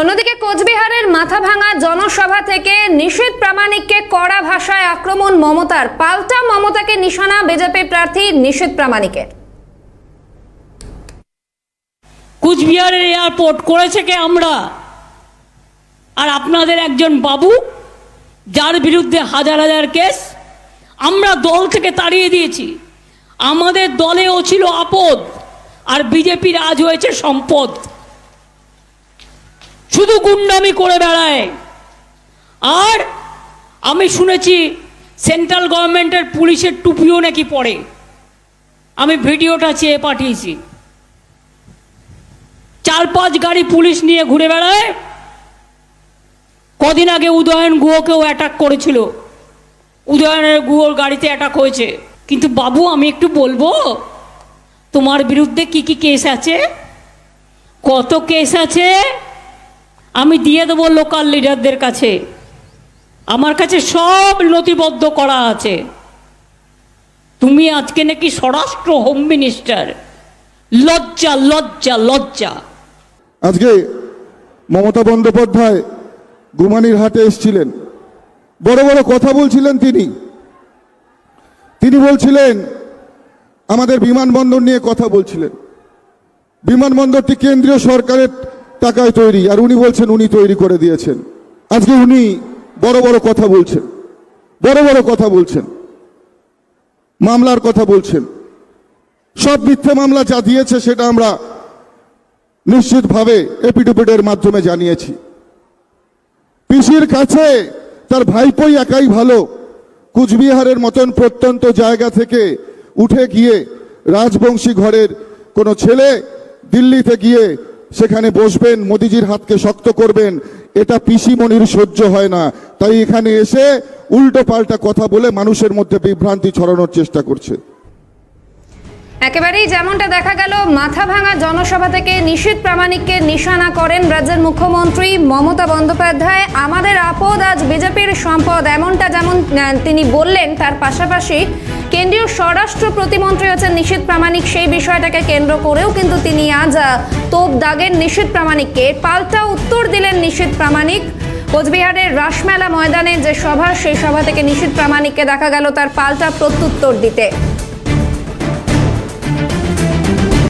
অন্যদিকে কোচবিহারের মাথাভাঙা জনসভা থেকে নিশীথ প্রামাণিককে কড়া ভাষায় আক্রমণ মমতার, পাল্টা মমতাকে নিশানা বিজেপি প্রার্থী নিশীথ প্রামাণিকের। কুচবিহারের এয়ারপোর্ট করেছে কে আমরা? আর আপনাদের একজন বাবু, যার বিরুদ্ধে হাজার হাজার কেস, আমরা দল থেকে তাড়িয়ে দিয়েছি। আমাদের দলেও ছিল আপদ, আর বিজেপির আজ হয়েছে সম্পদ। শুধু গুন্ডামি করে বেড়ায়। আর আমি শুনেছি সেন্ট্রাল গভর্নমেন্টের পুলিশের টুপিও নাকি পড়ে। আমি ভিডিওটা চেয়ে পাঠিয়েছি। চার পাঁচ গাড়ি পুলিশ নিয়ে ঘুরে বেড়ায়। কদিন আগে উদয়ন গুহকেও অ্যাটাক করেছিল। উদয়নের গুহর গাড়িতে অ্যাটাক হয়েছে। কিন্তু বাবু, আমি একটু বলব, তোমার বিরুদ্ধে কি কি কেস আছে? কত কেস আছে? আমি দিয়ে দেবো লোকাল লিডারদের কাছে। আমার কাছে সব নথিবদ্ধ করা আছে। তুমি আজকে নাকি স্বরাষ্ট্র হোম মিনিস্টার লজ্জা লজ্জা লজ্জা। আজকে মমতা বন্দ্যোপাধ্যায় গুমানির হাটে এসেছিলেন। বড় বড় কথা বলছিলেন তিনি। তিনি বলছিলেন, আমাদের বিমানবন্দর নিয়ে কথা বলছিলেন। বিমানবন্দরটি কেন্দ্রীয় সরকারের টাকায় তৈরি, আর উনি বলছেন উনি তৈরি করে দিয়েছেন। আজকে উনি বড় বড় কথা বলছেন। বড় বড় কথা বলছেন। মামলার কথা বলছেন। সব মিথ্যে মামলা যা দিয়েছে সেটা আমরা নিশ্চিতভাবে এপিডুপিডের মাধ্যমে জানিয়েছি। পিসির কাছে তার ভাইপোই একাই ভালো। কুচবিহারের মতন প্রত্যন্ত জায়গা থেকে উঠে গিয়ে রাজবংশী ঘরের কোনো ছেলে দিল্লিতে গিয়ে সেখানে বসবেন, মোদিজির হাতকে শক্ত করবেন। এটা পিসি মনির সহ্য হয় না। তাই এখানে এসে উল্টো পাল্টা কথা বলে মানুষের মধ্যে বিভ্রান্তি ছড়ানোর চেষ্টা করছে। একেবারেই যেমনটা দেখা গেল মাথাভাঙা জনসভা থেকে নিশীথ প্রামাণিককে নিশানা করেন রাজ্যের মুখ্যমন্ত্রী মমতা বন্দ্যোপাধ্যায়। আমাদের আপদ আজ বিজেপির সম্পদ, এমনটা যেমন তিনি বললেন, তার পাশাপাশি কেন্দ্রীয় স্বরাষ্ট্র প্রতিমন্ত্রী হচ্ছেন নিশীথ প্রামাণিক, সেই বিষয়টাকে কেন্দ্র করেও কিন্তু তিনি আজ তোপ দাগেন নিশীথ প্রামাণিককে। পাল্টা উত্তর দিলেন নিশীথ প্রামাণিক। কোচবিহারের রাসমেলা ময়দানে যে সভা, সেই সভা থেকে নিশীথ প্রামাণিককে দেখা গেল তার পাল্টা প্রত্যুত্তর দিতে।